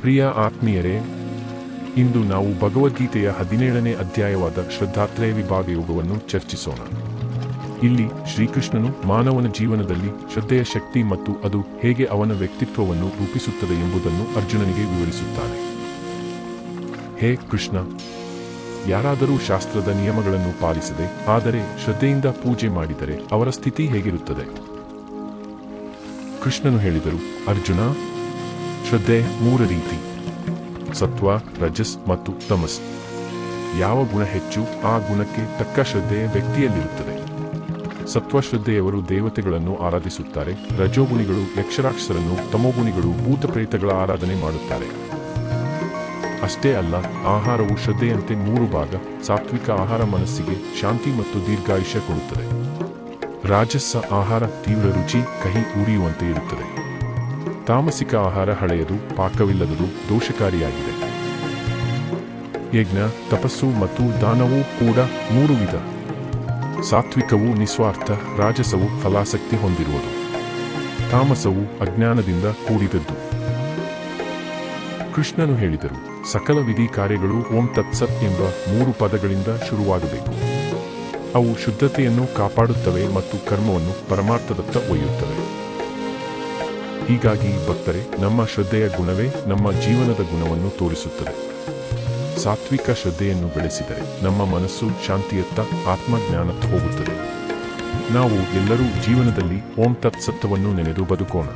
ಪ್ರಿಯ ಆತ್ಮೀಯರೇ, ಇಂದು ನಾವು ಭಗವದ್ಗೀತೆಯ ಹದಿನೇಳನೇ ಅಧ್ಯಾಯವಾದ ಶ್ರದ್ಧಾತ್ರಯ ವಿಭಾಗ ಯೋಗವನ್ನು ಚರ್ಚಿಸೋಣ. ಇಲ್ಲಿ ಶ್ರೀಕೃಷ್ಣನು ಮಾನವನ ಜೀವನದಲ್ಲಿ ಶ್ರದ್ಧೆಯ ಶಕ್ತಿ ಮತ್ತು ಅದು ಹೇಗೆ ಅವನ ವ್ಯಕ್ತಿತ್ವವನ್ನು ರೂಪಿಸುತ್ತದೆ ಎಂಬುದನ್ನು ಅರ್ಜುನನಿಗೆ ವಿವರಿಸುತ್ತಾನೆ. ಹೇ ಕೃಷ್ಣ, ಯಾರಾದರೂ ಶಾಸ್ತ್ರದ ನಿಯಮಗಳನ್ನು ಪಾಲಿಸದೆ, ಆದರೆ ಶ್ರದ್ಧೆಯಿಂದ ಪೂಜೆ ಮಾಡಿದರೆ ಅವರ ಸ್ಥಿತಿ ಹೇಗಿರುತ್ತದೆ? ಕೃಷ್ಣನು ಹೇಳಿದರು, ಅರ್ಜುನ ಶ್ರದ್ಧೆ ಮೂರು ರೀತಿ. ಸತ್ವ, ರಜಸ್ ಮತ್ತು ತಮಸ್. ಯಾವ ಗುಣ ಹೆಚ್ಚು ಆ ಗುಣಕ್ಕೆ ತಕ್ಕ ಶ್ರದ್ಧೆ ವ್ಯಕ್ತಿಯಲ್ಲಿರುತ್ತದೆ. ಸತ್ವಶ್ರದ್ಧೆಯವರು ದೇವತೆಗಳನ್ನು ಆರಾಧಿಸುತ್ತಾರೆ. ರಜೋಗುಣಿಗಳು ಯಕ್ಷರಾಕ್ಷರನ್ನು ತಮೋಗುಣಿಗಳು, ಭೂತಪ್ರೇತಗಳ ಆರಾಧನೆ ಮಾಡುತ್ತಾರೆ. ಅಷ್ಟೇ ಅಲ್ಲ, ಆಹಾರವು ಶ್ರದ್ಧೆಯಂತೆ ಮೂರು ಭಾಗ, ಸಾತ್ವಿಕ ಆಹಾರ ಮನಸ್ಸಿಗೆ ಶಾಂತಿ ಮತ್ತು ದೀರ್ಘಾಯುಷ್ಯ ಕೊಡುತ್ತದೆ. ರಾಜಸ್ಸ ಆಹಾರ ತೀವ್ರ ರುಚಿ, ಕಹಿ, ಉರಿಯುವಂತೆ ಇರುತ್ತದೆ. ತಾಮಸಿಕ ಆಹಾರ ಹಳೆಯದು, ಪಾಕವಿಲ್ಲದದು, ದೋಷಕಾರಿಯಾಗಿದೆ. ಯಜ್ಞ, ತಪಸ್ಸು ಮತ್ತು ದಾನವೂ ಕೂಡ ಮೂರು ವಿಧ. ಸಾತ್ವಿಕವು ನಿಸ್ವಾರ್ಥ, ರಾಜಸವು ಫಲಾಸಕ್ತಿ ಹೊಂದಿರುವುದು. ತಾಮಸವು ಅಜ್ಞಾನದಿಂದ ಕೂಡಿದದ್ದು. ಕೃಷ್ಣನು ಹೇಳಿದರು, ಸಕಲ ವಿಧಿ ಕಾರ್ಯಗಳು ಓಂ ತತ್ಸತ್ ಎಂಬ ಮೂರು ಪದಗಳಿಂದ ಶುರುವಾಗಬೇಕು. ಅವು ಶುದ್ಧತೆಯನ್ನು ಕಾಪಾಡುತ್ತವೆ ಮತ್ತು ಕರ್ಮವನ್ನು ಪರಮಾರ್ಥದತ್ತ ಒಯ್ಯುತ್ತವೆ. ಹೀಗಾಗಿ ಭಕ್ತರೆ, ನಮ್ಮ ಶ್ರದ್ಧೆಯ ಗುಣವೇ ನಮ್ಮ ಜೀವನದ ಗುಣವನ್ನು ತೋರಿಸುತ್ತದೆ. ಸಾತ್ವಿಕ ಶ್ರದ್ಧೆಯನ್ನು ಬೆಳೆಸಿದರೆ ನಮ್ಮ ಮನಸ್ಸು ಶಾಂತಿಯತ್ತ ಆತ್ಮಜ್ಞಾನತ್ತ ಹೋಗುತ್ತದೆ. ನಾವು ಎಲ್ಲರೂ ಜೀವನದಲ್ಲಿ ಓಂ ತತ್ಸತ್ವವನ್ನು ನೆನೆದು ಬದುಕೋಣ.